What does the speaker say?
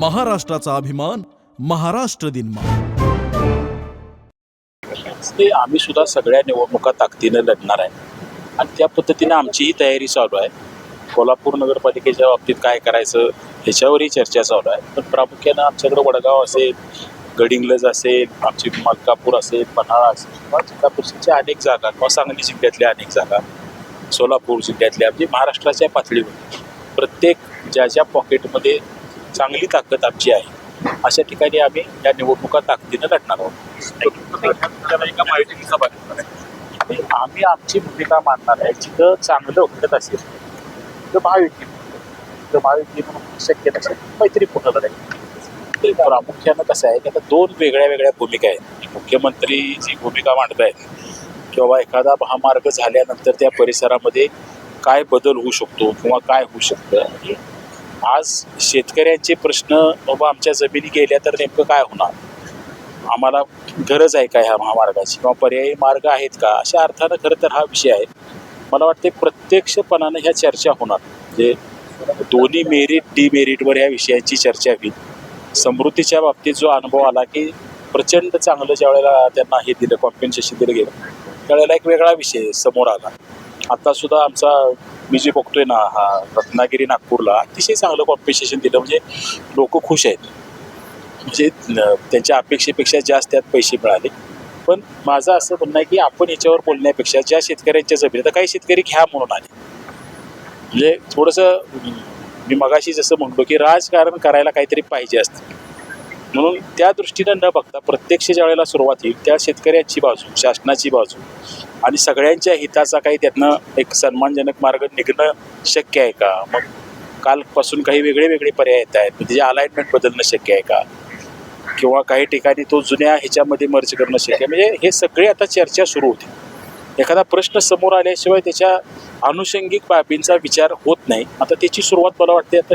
महाराष्ट्राचा अभिमान महाराष्ट्र दिन मा ते आम्ही सुद्धा सगळ्या निवडणुका ताकदीनं लढणार आहे. आणि त्या पद्धतीने आमचीही तयारी चालू आहे. कोल्हापूर नगरपालिकेच्या बाबतीत काय करायचं ह्याच्यावरही चर्चा चालू आहे. पण प्रामुख्यानं आमच्याकडे वडगाव असेल गडिंग्लज असेल आमची मलकापूर असेल पन्हाळा असेल किंवा जिल्हा अनेक जागा किंवा सांगली जिल्ह्यातल्या अनेक जागा सोलापूर जिल्ह्यातल्या म्हणजे महाराष्ट्राच्या पातळीवर. प्रत्येक ज्या ज्या पॉकेटमध्ये चांगली ताकद आमची आहे. अशा ठिकाणी आम्ही या निवडणुका ताकदीनं लढणार आहोत. आम्ही आमची भूमिका मानणार आहे. जिथं चांगलं घडत असेल तिथं महायुती तिथं महायुती म्हणून शक्य नसेल मैत्री पूर्ण लढाई. ते प्रामुख्यानं कसं आहे की आता दोन वेगळ्या वेगळ्या भूमिका आहेत. मुख्यमंत्री जी भूमिका मांडतायत किंवा एखादा महामार्ग झाल्यानंतर त्या परिसरामध्ये काय बदल होऊ शकतो किंवा काय होऊ शकतं आज शेतकऱ्यांचे प्रश्न बाबा आमच्या जमिनी गेल्या तर नेमकं काय होणार? आम्हाला गरज आहे का ह्या महामार्गाची? किंवा पर्यायी मार्ग आहेत का? अशा अर्थानं खरं तर हा विषय आहे. मला वाटते प्रत्यक्षपणानं ह्या चर्चा होणार. म्हणजे दोन्ही मेरिट डिमेरिटवर ह्या विषयाची चर्चा होईल. समृद्धीच्या बाबतीत जो अनुभव आला की प्रचंड चांगलं ज्या वेळेला त्यांना हे दिलं कॉम्पेन्सेशन दिलं गेलं त्यावेळेला एक वेगळा विषय समोर आला. आत्तासुद्धा आमचा मी जे बघतोय ना हा रत्नागिरी नागपूरला अतिशय चांगलं कॉम्पेन्सेशन दिलं. म्हणजे लोक खुश आहेत. म्हणजे त्यांच्या अपेक्षेपेक्षा जास्त त्यात पैसे मिळाले. पण माझं असं म्हणणं आहे की आपण याच्यावर बोलण्यापेक्षा ज्या शेतकऱ्यांच्या जमिनी आता काही शेतकरी घ्या म्हणून आले. म्हणजे थोडंसं मी मगाशी जसं म्हणतो की राजकारण करायला काहीतरी पाहिजे असतं. म्हणून त्या दृष्टीनं न बघता प्रत्यक्ष ज्या वेळेला सुरुवात होईल त्या शेतकऱ्याची बाजू शासनाची बाजू आणि सगळ्यांच्या हिताचा काही त्यातनं एक सन्मानजनक मार्ग निघणं शक्य आहे का? मग कालपासून काही वेगळे वेगळे पर्याय येत आहेत. म्हणजे अलाइनमेंट बदलणं शक्य आहे का? किंवा काही ठिकाणी तो जुन्या ह्याच्यामध्ये मर्ज करणं शक्य आहे? म्हणजे हे सगळे आता चर्चा सुरू होती. एखादा प्रश्न समोर आल्याशिवाय त्याच्या आनुषंगिक बाबींचा विचार होत नाही. आता त्याची सुरुवात मला वाटते आता